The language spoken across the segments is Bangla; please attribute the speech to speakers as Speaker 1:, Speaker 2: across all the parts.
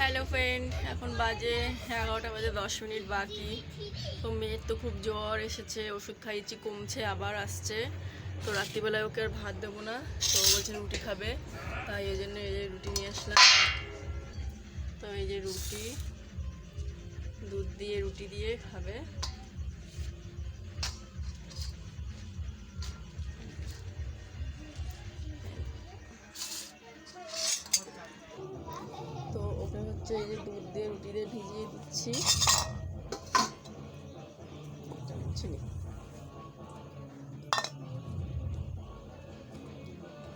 Speaker 1: হ্যালো ফ্রেন্ড এখন বাজে এগারোটা বাজে, দশ মিনিট বাকি। তো মেয়ের তো খুব জ্বর এসেছে, ওষুধ খাইয়েছি, কমছে, আবার আসছে। তো রাত্রিবেলায় ওকে আর ভাত দেবো না। তো বলছে রুটি খাবে। তাই এই জন্য এই যে রুটি নিয়ে আসলাম। তো এই যে রুটি, দুধ দিয়ে রুটি দিয়ে খাবে। হচ্ছে এই যে দুধ দিয়ে রুটি দিয়ে ভিজিয়ে দিচ্ছি।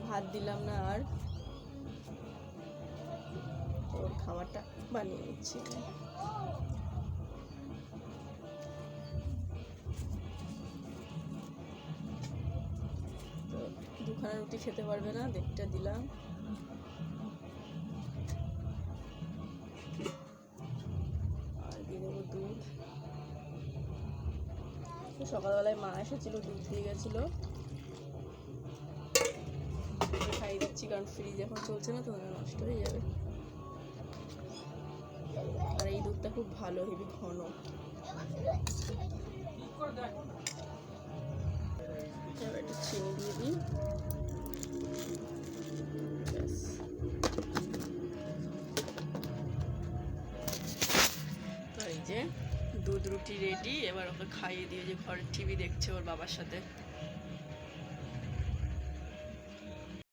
Speaker 1: ভাত দিলাম না আর। ওর খাবারটা বানিয়ে নিচ্ছি। দুখানা রুটি খেতে পারবে না দেখটা দিলাম। সকালবেলায় মা এসেছিল, দুধ দিয়ে গেছিল। খাইয়ে দিচ্ছি, কারণ ফ্রিজ এখন চলছে না, তো নষ্ট হয়ে যাবে। আর এই দুধটা খুব ভালো হেবি ঘন। এবার একটু চিনি দিয়ে দিই। এই যে দুধ রুটি রেডি এবার ওকে খাইয়ে দিয়ে যে ঘরের টিভি দেখছে ওর বাবার সাথে।